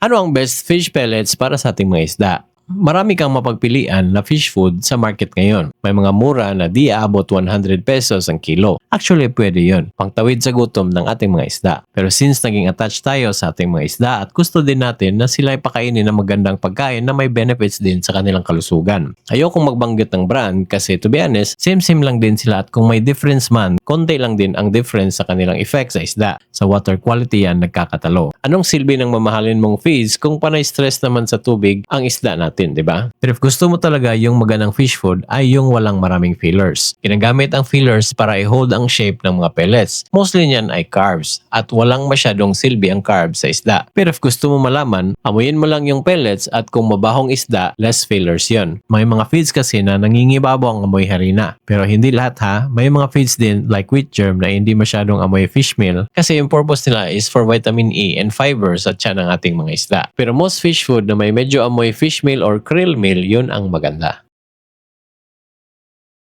Ano ang best fish pellets para sa ating mga isda? Marami kang mapagpilian na fish food sa market ngayon. May mga mura na di aabot 100 pesos ang kilo. Actually, pwede yon. Pangtawid sa gutom ng ating mga isda. Pero since naging attached tayo sa ating mga isda at gusto din natin na sila pakainin ng magandang pagkain na may benefits din sa kanilang kalusugan. Ayokong magbanggit ng brand kasi to be honest, same-same lang din sila at kung may difference man, konti lang din ang difference sa kanilang effect sa isda. Sa water quality yan nagkakatalo. Anong silbi ng mamahalin mong feeds kung panay stress naman sa tubig ang isda natin, di ba? Pero if gusto mo talaga yung magandang fish food ay yung walang maraming fillers. Ginagamit ang fillers para i-hold ang shape ng mga pellets. Mostly niyan ay carbs at walang masyadong silbi ang carbs sa isda. Pero if gusto mo malaman, amuyin mo lang yung pellets at kung mabahong isda, less fillers yon. May mga feeds kasi na nangingibabaw ang amoy harina. Pero hindi lahat ha, may mga feeds din like wheat germ na hindi masyadong amoy fish meal kasi yung purpose nila is for vitamin E and fiber sa tiyan ng ating mga isda. Pero most fish food na may medyo amoy fish meal or krill meal, yun ang maganda.